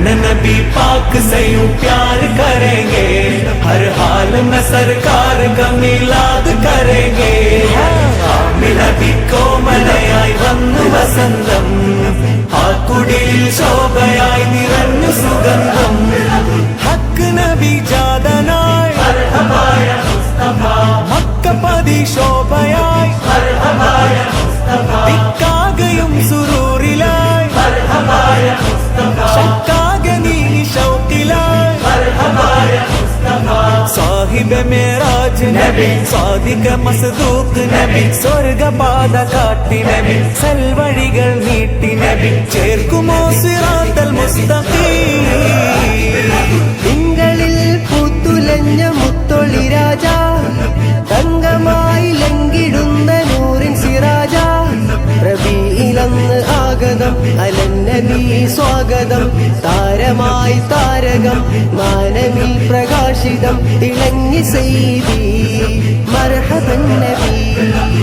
अपने नबी पाक से यूं प्यार करेंगे हर हाल में सरकार का मिलाद करेंगे ആമി നബി കോമലയായി വന്നു വസന്തം ആ കുടിലിൽ ശോഭയായി നിറഞ്ഞു സുഗന്ധം ഹക്ക് നബി ജാതനായി മക്കപ്പതി ശോഭയായി സാഹിബ മേരാജ് നബി സാദിക മസ്ദൂഖ് നബി സ്വർഗപാത കാട്ടി നബി സൽവഴികൾ നീട്ടി നബി ചേർക്കുമോ സിറാത്തൽ മുസ്തഖീം. തിങ്കളിൽ പൂത്തുലഞ്ഞ മുത്തൊളി രാജ തങ്കമായി ലങ്കിടുന്ന നൂറിൻ സിറാജ. റബിയിലന്ന് ആഗതം നബി സ്വാഗതം താരമായി പ്രകാശിതം സീതി മർഹബൻ നബി